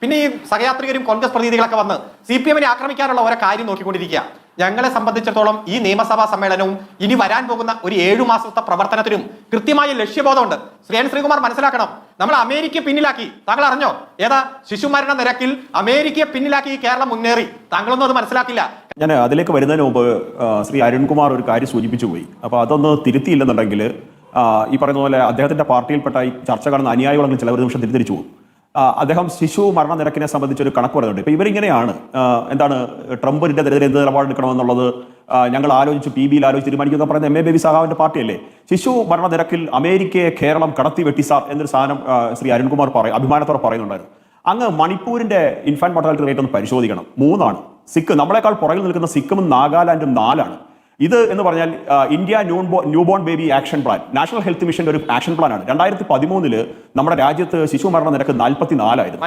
പിന്നെ ഈ സഹയാത്രികരും കോൺഗ്രസ് പ്രതിനിധികളൊക്കെ വന്ന് സി പി എമ്മിനെ ആക്രമിക്കാനുള്ള ഓരോ കാര്യം നോക്കിക്കൊണ്ടിരിക്കുക. ഞങ്ങളെ സംബന്ധിച്ചിടത്തോളം ഈ നിയമസഭാ സമ്മേളനവും ഇനി വരാൻ പോകുന്ന ഒരു ഏഴു മാസത്തെ പ്രവർത്തനത്തിനും കൃത്യമായ ലക്ഷ്യബോധമുണ്ട്. ശ്രീയൻ ശ്രീകുമാർ മനസ്സിലാക്കണം. നമ്മൾ അമേരിക്കയെ പിന്നിലാക്കി. താങ്കൾ അറിഞ്ഞോ? ഏതാ? ശിശുമരണ നിരക്കിൽ അമേരിക്കയെ പിന്നിലാക്കി കേരളം മുന്നേറി. താങ്കളൊന്നും അത് മനസ്സിലാക്കില്ല. ഞാൻ അതിലേക്ക് വരുന്നതിന് മുമ്പ് ശ്രീ അരുൺകുമാർ ഒരു കാര്യം സൂചിപ്പിച്ചു പോയി. അപ്പോൾ അതൊന്ന് തിരുത്തിയില്ലെന്നുണ്ടെങ്കിൽ ഈ പറയുന്ന പോലെ അദ്ദേഹത്തിന്റെ പാർട്ടിയിൽപ്പെട്ട ഈ ചർച്ച കാണുന്ന അനുയായികളെങ്കിലും ചില ഒരു നിമിഷം തിരിച്ചു പോകും. അദ്ദേഹം ശിശു മരണനിരക്കിനെ സംബന്ധിച്ച് ഒരു കണക്ക് പറയുന്നുണ്ട്. ഇപ്പൊ ഇവരിങ്ങനെയാണ് എന്താണ് ട്രംപിന്റെ എതിരെ എന്ത് നിലപാടെടുക്കണമെന്നുള്ളത് ഞങ്ങൾ ആലോചിച്ച് പി ബിയിൽ ആലോചിച്ച് തീരുമാനിക്കുന്ന പറയുന്ന എം എ ബേബി സഹാവിന്റെ പാർട്ടിയല്ലേ. ശിശു മരണനിരക്കിൽ അമേരിക്കയെ കേരളം കടത്തി വെട്ടി സാർ എന്നൊരു സാധനം ശ്രീ അരുൺകുമാർ പറയും അഭിമാനത്തോടെ പറയുന്നുണ്ടായിരുന്നു. അങ്ങ് മണിപ്പൂരിന്റെ ഇൻഫാൻ മോർട്ടാലിറ്റി റേറ്റ് ഒന്ന് പരിശോധിക്കണം. മൂന്നാണ്. സിക്ക് നമ്മളെക്കാൾ പുറകിൽ നിൽക്കുന്ന സിക്കിമും നാഗാലാൻഡും നാലാണ്. ഇത് എന്ന് പറഞ്ഞാൽ India newborn baby action plan national health മിഷന്റെ ഒരു ആക്ഷൻ പ്ലാനാണ്. രണ്ടായിരത്തി പതിമൂന്നിൽ നമ്മുടെ രാജ്യത്ത് ശിശു മരണ നിരക്ക് നാൽപ്പത്തി നാലായിരുന്നു